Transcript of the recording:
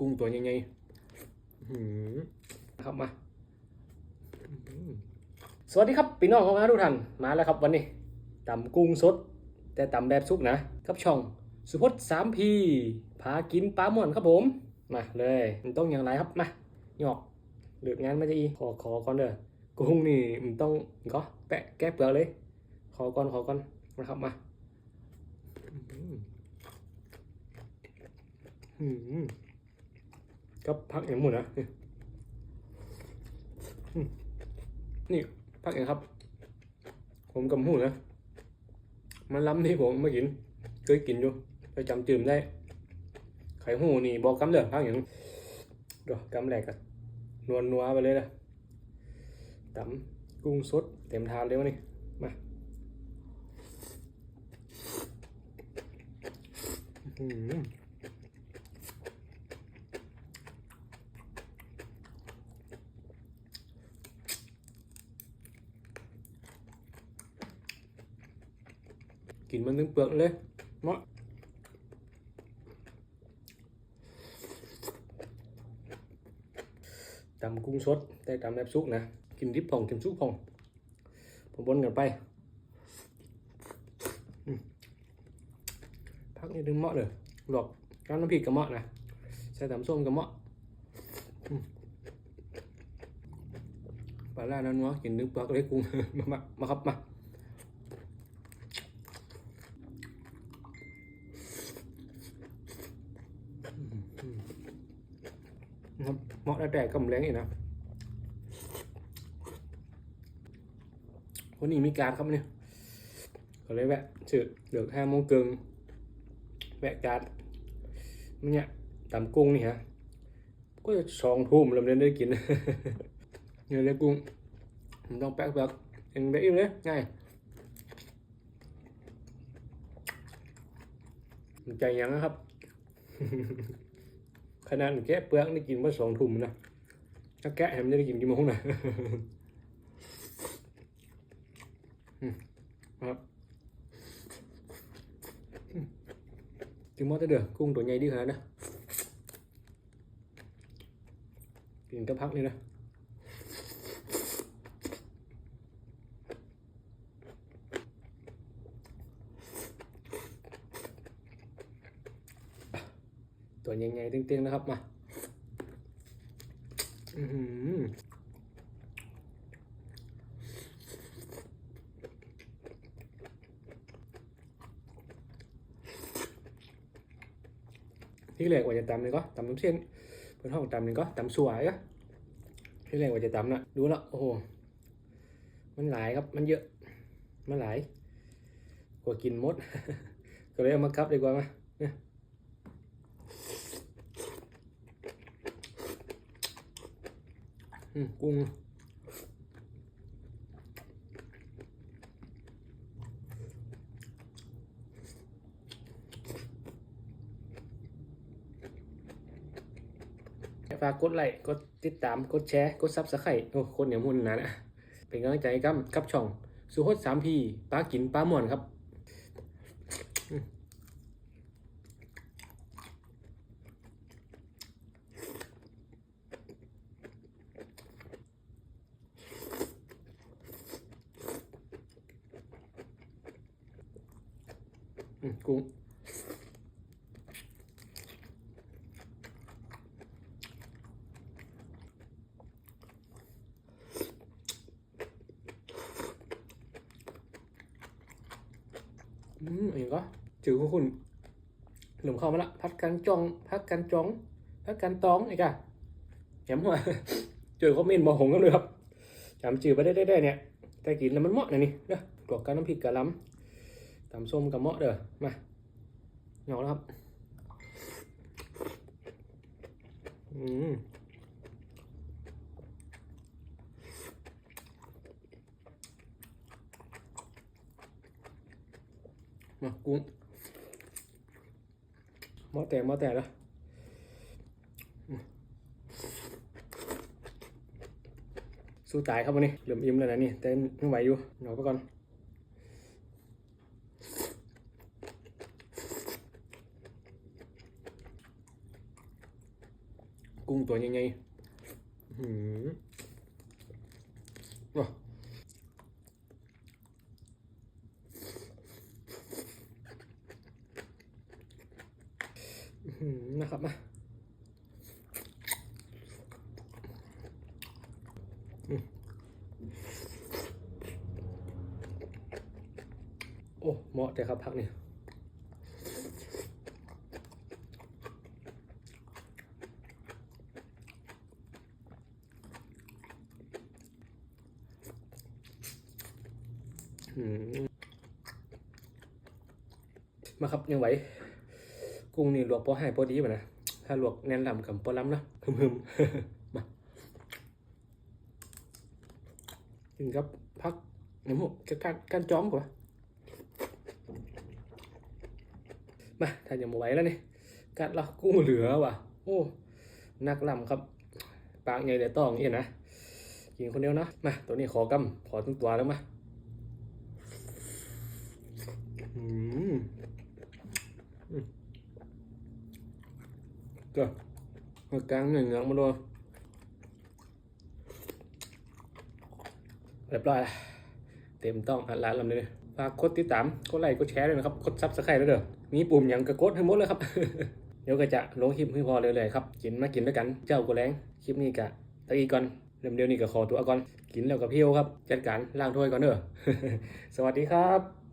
กุ้งตัวใหญ่ๆนะครับมา สวัสดีครับพี่น้องของอาทุกท่านมาแล้วครับวันนี้ตำกุ้งสด แต่ตำแบบซุปนะกับช่องสุพจน์สามพีพากินปลาหม่อนครับผม มาเลยมันต้องอย่างไรครับมาหยอกเลือกงานไมาจะอีขอขอก่อนเด้อกุ้งนี่มันต้องก็แปะแก้เปลือกเลย ขอก่อนขอก่อนนะครับมา อื้อหืออื้อหือ ก็พักอย่างหมดนะนี่พักอย่างครับ ผมกำหูนะมันล้ำที่ผมไมากินเคยกินอยู่ไปจำจืมได้ ไข่หูนี่บอกกำเด้อพักอย่างเดียวกำแรกกันนวลนัวไปเลยนะตำกุ้งสดเต็มทานเลยวะนี่มาอื้อ กินมันถึงเปลือกเลยเนาะตำกุ้งสดแต่ตำแบบซุกนะ กินดิบผ่องกินซุกผ่องผมบนกันไปพักนี่ดึงเหมาะเลยหลอกก้านน้ำพริกกับเหมาะนะใส่ตำส้มกับเหมาะอืมปลาล่านั้นวะกินนึกเปลือกเลยกุ้งมามามาครับมาครับ เหมาะได้แต่กำแรงอีกนะวันนี้มีการครับเนี่ยก็เลยแวะสื่อเดือกห้าโมงเกิงแวะการมันเนี่ยตำกุ้งนี่ฮะก็จะสองทุ่มล้วมันได้กินเนี่ยเลยกุ้งมันต้องแป๊กแบบเองแบบอิ่มเลยง่ายมันใจยังนะครับ ขนาดแกะเปลือกได้กินมาสองทุ่มนะถ้าแกะแฮมนจะได้กินกี่โมงนะครับถึงมอจะเดือกุ้งตัวใหญ่ดีขนาดนะกินกระพักนี่นะ ตัวใหญ่ๆเต็งๆนะครับมาอืมที่แรกว่าจะตำนี่ก็ตำน้ำเส้นเพื่อนห้องตำนี่ก็ตำสวยอะที่แรกว่าจะตำน่ะดูแล้วโอ้โหมันหลายครับมันเยอะมันหลายกว่ากินมด ก็เลยเอามาคับดีกว่ามาเนี่ยอืม กุ้งฝากกดไลค์กดติดตามกดแชร์กดซับสไครต์โอ้คนเหนียวมุ่นนะนะเป็นกำลังใจกับกับช่อง สุโขทสามพีปลากินปลาหม่อนครับ อืม กุ้งอืมอันนี้ก็จือของคุณหนุ่มเข้ามาละ พัดกันจอง พักกันจองพักกันตองไอ้กะแหมหัวเจอคอมเมนต์บอกผมกันเลยครับจำจือไปได้ได้เนี่ยแต่กินแล้วมันเหมาะนะนี่เด้อกรอกกันน้ำพริกกะล้ำ ตำส้มกับเหมาะเด้อมาหยอกแล้วครับอืมมากุ้งหม้อแต่หม้อแต่แล้วอืมสู้ตายครับวันนี้เหลื่อมอิ่มแล้วนะนี่แต่ยังไหวอยู่หนอกไปก่อน กุ้งตัวใหญ่ๆหือว้านะครับมาโอ้ เหมาะแต่ครับพักนี่อื มมาครับยังไหว กุ้งนี่ลวกพอให้พอดีป่ะนะ ถ้าลวกแน่นลำกับพอล้ำเนาะหึมๆมากินกับพักน้ำหมกกับการการจ้อมกว่ามาถ้ายังมาไหวแล้วนี่กัดเรากุ้งเหลือว่ะ โอ้นักลำครับ ปากใหญ่แต่ต้องเห็นนะกินคนเดียวเนาะมาตัวนี้ขอกำขอทั้งตัวแล้วมา อืมอืม ก็มากลางเหงือกมาดูเรียบร้อยละเต็มต้องอัดร้านลำเลยฝากกดติดตามกดไลค์กดแชร์ด้วยนะครับกดซับสไครต์ด้วยเด้อมีปุ่มอย่างกระกดให้หมดเลยครับ เดี๋ยวก็จะลงคลิปให้พอเลยๆครับ กินมากินด้วยกัน เจ้ากูแรงคลิปนี้กะตะกี้ก่อนเริ่มเดียวนี้ก็ขอตัวก่อน กินแล้วกับพี่โอครับ จัดการล้างถ้วยก่อนเด้อสวัสดีครับ